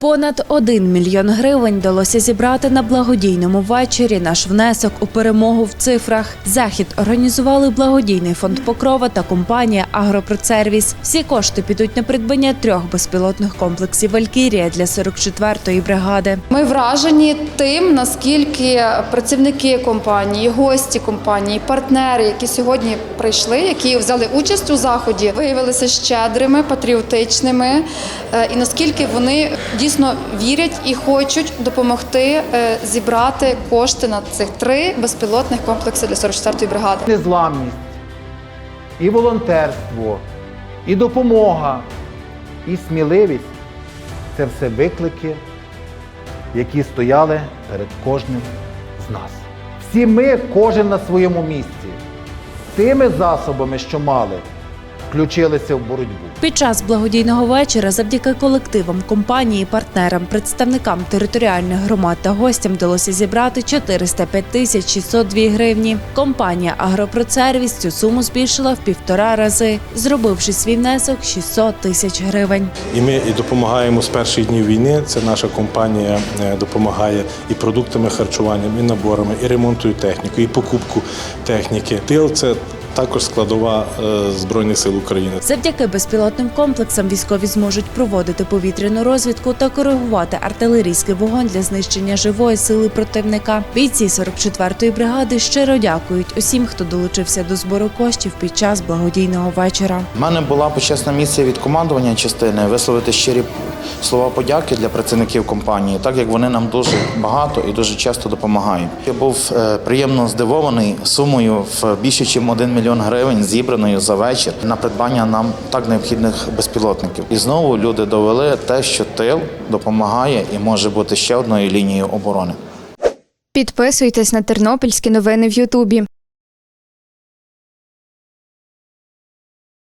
Понад 1 мільйон гривень вдалося зібрати на благодійному вечорі. Наш внесок у перемогу в цифрах. Захід організували благодійний фонд Покрова та компанія Агропродсервіс. Всі кошти підуть на придбання трьох безпілотних комплексів Валькірія для 44-ї бригади. Ми вражені тим, наскільки працівники компанії, гості компанії, партнери, які сьогодні прийшли, які взяли участь у заході, виявилися щедрими, патріотичними, е, і наскільки вони дійсно вірять і хочуть допомогти е, зібрати кошти на цих три безпілотних комплекси для 44-ї бригади. незламність, і волонтерство, і допомога, і сміливість це все виклики, які стояли перед кожним з нас. Всі ми, кожен на своєму місці, тими засобами, що мали, включилися в боротьбу. Під час благодійного вечора, завдяки колективам компанії, партнерам, представникам територіальних громад та гостям вдалося зібрати 405 тисяч 602 гривні. Компанія Агропродсервіс цю суму збільшила в півтора рази, зробивши свій внесок 600 тисяч гривень. І ми і допомагаємо з перших днів війни. Це наша компанія е, допомагає і продуктами харчування, і наборами, і ремонтою техніки, і покупку техніки. Тил це також складова е, Збройних сил України. Завдяки безпілотним комплексам військові зможуть проводити повітряну розвідку та коригувати артилерійський вогонь для знищення живої сили противника. Бійці 44-ї бригади щиро дякують усім, хто долучився до збору коштів під час благодійного вечора. У мене була почесна місія від командування частини висловити щирі слова подяки для працівників компанії, так як вони нам дуже багато і дуже часто допомагають. Я був е, приємно здивований сумою в більше ніж 1 мільйон гривень, зібраною за вечір на придбання нам так необхідних безпілотників. І знову люди довели те, що тил допомагає і може бути ще одною лінією оборони. Підписуйтесь на тернопільські новини в Ютубі.